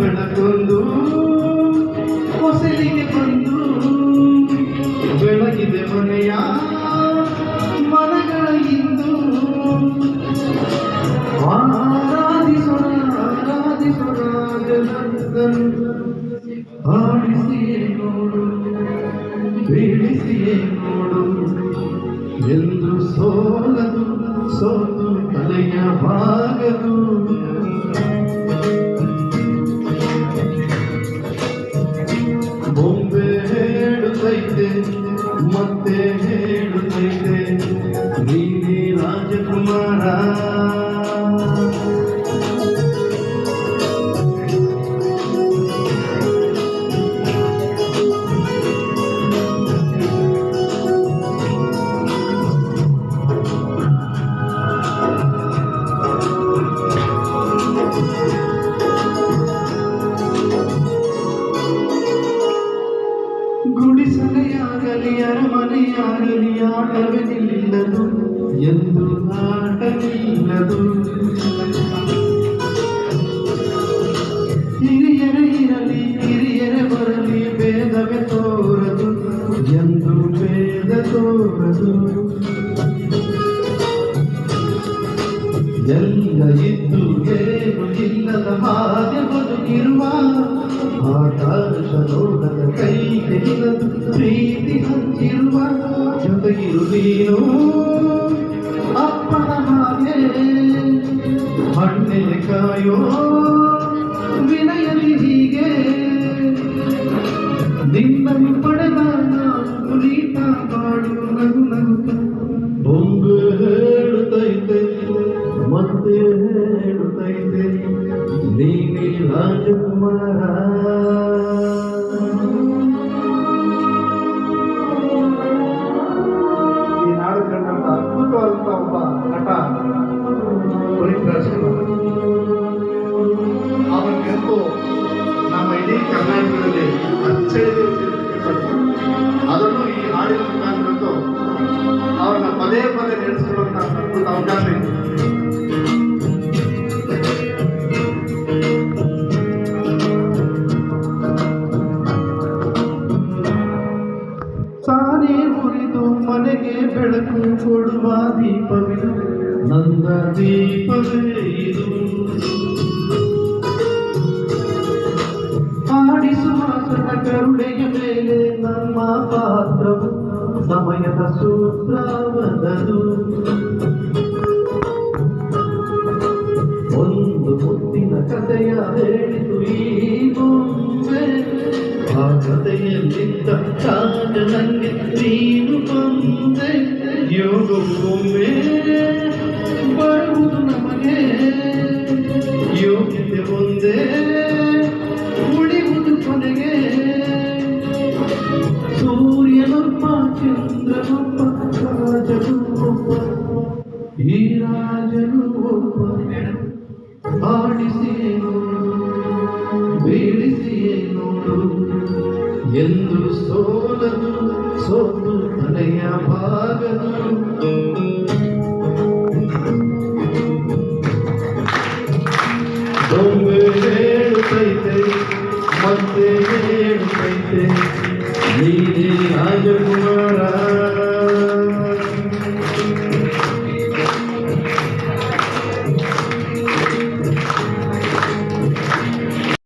ಬೆಳಕೊಂದು ಹೊಸಲಿಗೆ ಬಂದು, ಬೆಳಗಿದೆ ಮನೆಯ ಮನಗಳ ಇಂದು. ಆರಾಧಿಸೋಣ ಆರಾಧಿಸೋಣ ಆಡಿಸಿಯೇ ನೋಡು, ಬೀಳಿಸಿಯೇ ನೋಡು. ಎಂದು ಸೋಲದು, ಸೋತು ತಲೆಯ ಭಾಗದು. ಮತ್ತೆ ಹೇಳುತ್ತೈತೆ ನೀನೇ ರಾಜಕುಮಾರ ಗುಡಿಸಲೆಯಾಗಲಿ ಅರಮನೆಯಾಗಲಿ ಎಂದು ಆಟವಿಲ್ಲದು ಹಿರಿಯರೇ ಇರಲಿ ಹಿರಿಯರೇ ಬರಲಿ ಭೇದವೇ ತೋರದು ಎಂದು ಭೇದ ತೋರದು ಎಲ್ಲ ಇದ್ದು ಏನು ಇಲ್ಲದ ಹಾಗೆ ಬದುಕಿರುವ ಆಕಾಶ ಹಿಡಿದದು ಪ್ರೀತಿ ಹಂಚಿರುವ ಜೊತೆಗಿರು ನೀನು ಅಪ್ಪನ ಹಾಗೆ ಹಣ್ಣೆಲೆ ಕಾಯೋ ವಿನಯಲಿ ಹೀಗೆ ನಿನ್ನನ್ನು ಪಡೆದ ಕುಲೀತ ಮಾಡು ನಗು ನಗುತ್ತ ಬೊಂಬೆ ಹೇಳುತ್ತೈತೆ ಮತ್ತೆ ಹೇಳುತ್ತೈತೆ, ನೀನೇ ರಾಜಕುಮಾರ. ನಡೆಸಿಕೊಳ್ಳುವಂತ ಅದ್ಭುತ ಅವಕಾಶ ತಾನೇ ಮುರಿದು ಮನೆಗೆ ಬೆಳಕು ಕೊಡುವ ದೀಪವಿದು ನಂದ ದೀಪವೇ ಇದು. ಸಮಯದ ಸೂತ್ರವದದು ಒಂದು ಮುತ್ತಿನ ಕಥೆಯ ಹೇಳಿತು ಈ ಬೊಂಬೆ ಆ ಕಥೆಯಲ್ಲಿದ್ದ ಕಾಜ ನನಗೆ ನೀನು ಬಂದೆ ಯೋಗವೊಮ್ಮೆ ಚಂದ್ರನೊಬ್ಬ ರಾಜನು ಒಬ್ಬ ಈ ರಾಜನು ಒಬ್ಬ ಆಡಿಸಿಯೇ ನೋಡು ಬೀಳಿಸಿಯೇ ನೋಡು ಎಂದು ಸೋಲದು ಸೋತು ತಲೆಯ ಭಾಗದು